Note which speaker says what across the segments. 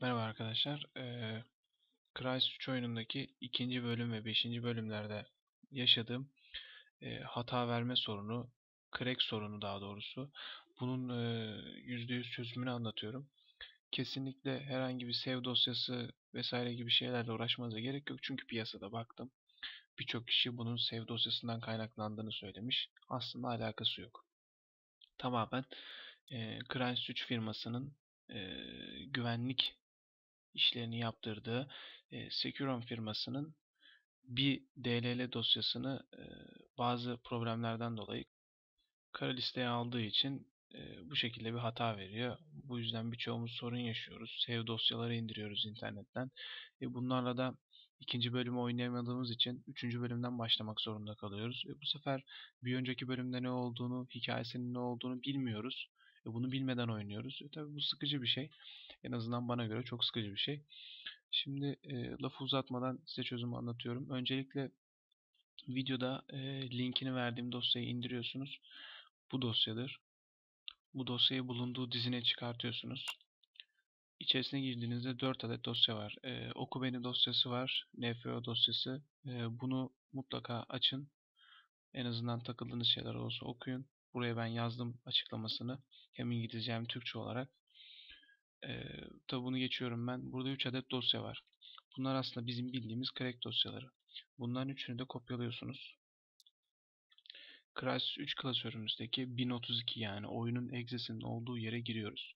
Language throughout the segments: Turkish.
Speaker 1: Merhaba arkadaşlar. Ee, Crysis 3 oyunundaki ikinci bölüm ve beşinci bölümlerde yaşadığım e, hata verme sorunu, crack sorunu daha doğrusu. Bunun e, %100 çözümünü anlatıyorum. Kesinlikle herhangi bir save dosyası vesaire gibi şeylerle uğraşmanıza gerek yok. Çünkü piyasada baktım. Birçok kişi bunun save dosyasından kaynaklandığını söylemiş. Aslında alakası yok. Tamamen e, Crysis 3 firmasının e, güvenlik işlerini yaptırdığı e, Securon firmasının bir DLL dosyasını e, bazı problemlerden dolayı kara listeye aldığı için e, bu şekilde bir hata veriyor. Bu yüzden birçoğumuz sorun yaşıyoruz. Save dosyaları indiriyoruz internetten. E, bunlarla da ikinci bölümü oynayamadığımız için üçüncü bölümden başlamak zorunda kalıyoruz. E, bu sefer bir önceki bölümde ne olduğunu, hikayesinin ne olduğunu bilmiyoruz. E, bunu bilmeden oynuyoruz. E, tabii bu sıkıcı bir şey. En azından bana göre çok sıkıcı bir şey. Şimdi e, lafı uzatmadan size çözümü anlatıyorum. Öncelikle videoda e, linkini verdiğim dosyayı indiriyorsunuz. Bu dosyadır. Bu dosyayı bulunduğu dizine çıkartıyorsunuz. İçerisine girdiğinizde 4 adet dosya var. E, Oku Beni dosyası var. NFO dosyası. E, bunu mutlaka açın. En azından takıldığınız şeyler olsa okuyun. Buraya ben yazdım açıklamasını. Hem İngilizce hem Türkçe olarak. Ee, tabi bunu geçiyorum ben. Burada 3 adet dosya var. Bunlar aslında bizim bildiğimiz crack dosyaları. Bunların üçünü de kopyalıyorsunuz. Crysis 3 klasörümüzdeki 1032 yani oyunun exesinin olduğu yere giriyoruz.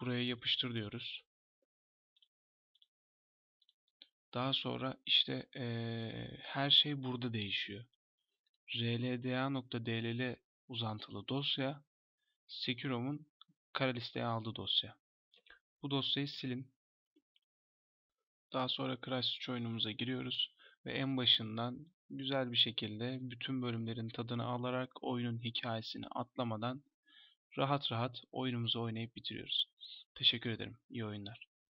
Speaker 1: Buraya yapıştır diyoruz. Daha sonra işte ee, her şey burada değişiyor. rlda.dll uzantılı dosya Securum'un kara listeye aldığı dosya. Bu dosyayı silin. Daha sonra Crysis oyunumuza giriyoruz ve en başından güzel bir şekilde bütün bölümlerin tadını alarak oyunun hikayesini atlamadan rahat rahat oyunumuzu oynayıp bitiriyoruz. Teşekkür ederim. İyi oyunlar.